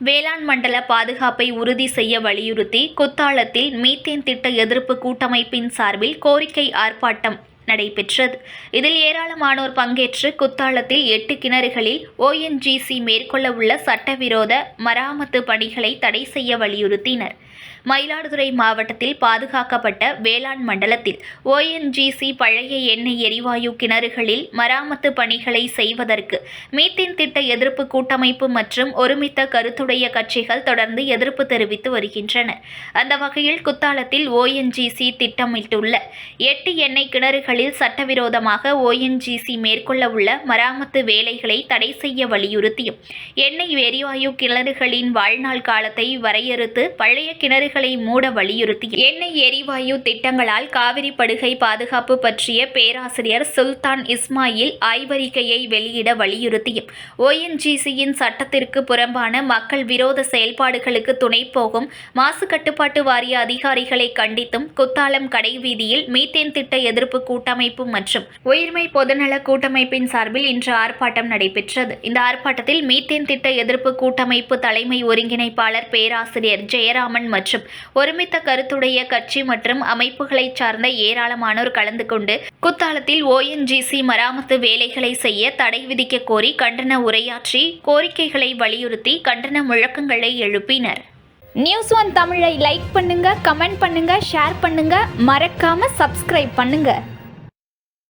வேளாண் மண்டல பாதுகாப்பை உறுதி செய்ய வலியுறுத்தி குத்தாலத்தில் மீத்தேன் திட்ட எதிர்ப்பு கூட்டமைப்பின் சார்பில் கோரிக்கை ஆர்ப்பாட்டம். நடைபெற்றது. இதில் ஏராளமானோர் பங்கேற்று குத்தாலத்தில் எட்டு கிணறுகளில் ஓஎன்ஜிசி மேற்கொள்ள உள்ள சட்டவிரோத மராமத்து பணிகளை தடை செய்ய வலியுறுத்தினர். மயிலாடுதுறை மாவட்டத்தில் பாதுகாக்கப்பட்ட வேளாண் மண்டலத்தில் ஓஎன்ஜிசி பழைய எண்ணெய் எரிவாயு கிணறுகளில் மராமத்து பணிகளை செய்வதற்கு மீத்தேன் திட்ட எதிர்ப்பு கூட்டமைப்பு மற்றும் ஒருமித்த கருத்துடைய கட்சிகள் தொடர்ந்து எதிர்ப்பு தெரிவித்து வருகின்றன. அந்த வகையில் குத்தாலத்தில் ஓஎன்ஜிசி திட்டமிட்டுள்ள எட்டு எண்ணெய் கிணறுகளில் சட்டவிரோதமாக ஓஎன்ஜிசி மேற்கொள்ள உள்ள மராமத்து வேலைகளை தடை செய்ய வலியுறுத்தியும் எண்ணெய் எரிவாயு கிணறுகளின் வாழ்நாள் காலத்தை வரையறுத்து பழைய கிணறுகளை மூட வலியுறுத்தி எண்ணெய் எரிவாயு திட்டங்களால் காவிரி படுகை பாதுகாப்பு பற்றிய பேராசிரியர் சுல்தான் இஸ்மாயில் ஆய்வறிக்கையை வெளியிட வலியுறுத்தியும் ஓஎன்ஜிசியின் சட்டத்திற்கு புறம்பான மக்கள் விரோத செயல்பாடுகளுக்கு துணை போகும் மாசு கட்டுப்பாட்டு வாரிய அதிகாரிகளை கண்டித்தும் குத்தாலம் கடைவீதியில் மீத்தேன் திட்ட எதிர்ப்பு கூட்டம் கூட்டமைப்பு மற்றும் உயிர்மை பொதுநல கூட்டமைப்பின் சார்பில் இன்று ஆர்ப்பாட்டம் நடைபெற்றது. இந்த ஆர்ப்பாட்டத்தில் மீத்தேன் திட்ட எதிர்ப்பு கூட்டமைப்பு தலைமை ஒருங்கிணைப்பாளர் பேராசிரியர் ஜெயராமன் மற்றும் ஒருமித்த கருத்துடைய கட்சி மற்றும் அமைப்புகளைச் சார்ந்த ஏராளமானோர் கலந்து கொண்டு குத்தாலத்தில் ஓஎன்ஜிசி மராமத்து வேலைகளை செய்ய தடை விதிக்க கோரி கண்டன உரையாற்றி கோரிக்கைகளை வலியுறுத்தி கண்டன முழக்கங்களை எழுப்பினர். நியூஸ் ஒன் தமிழை லைக் பண்ணுங்க கமெண்ட் பண்ணுங்க ஷேர் பண்ணுங்க. மறக்காம சப்ஸ்கிரைப் பண்ணுங்க.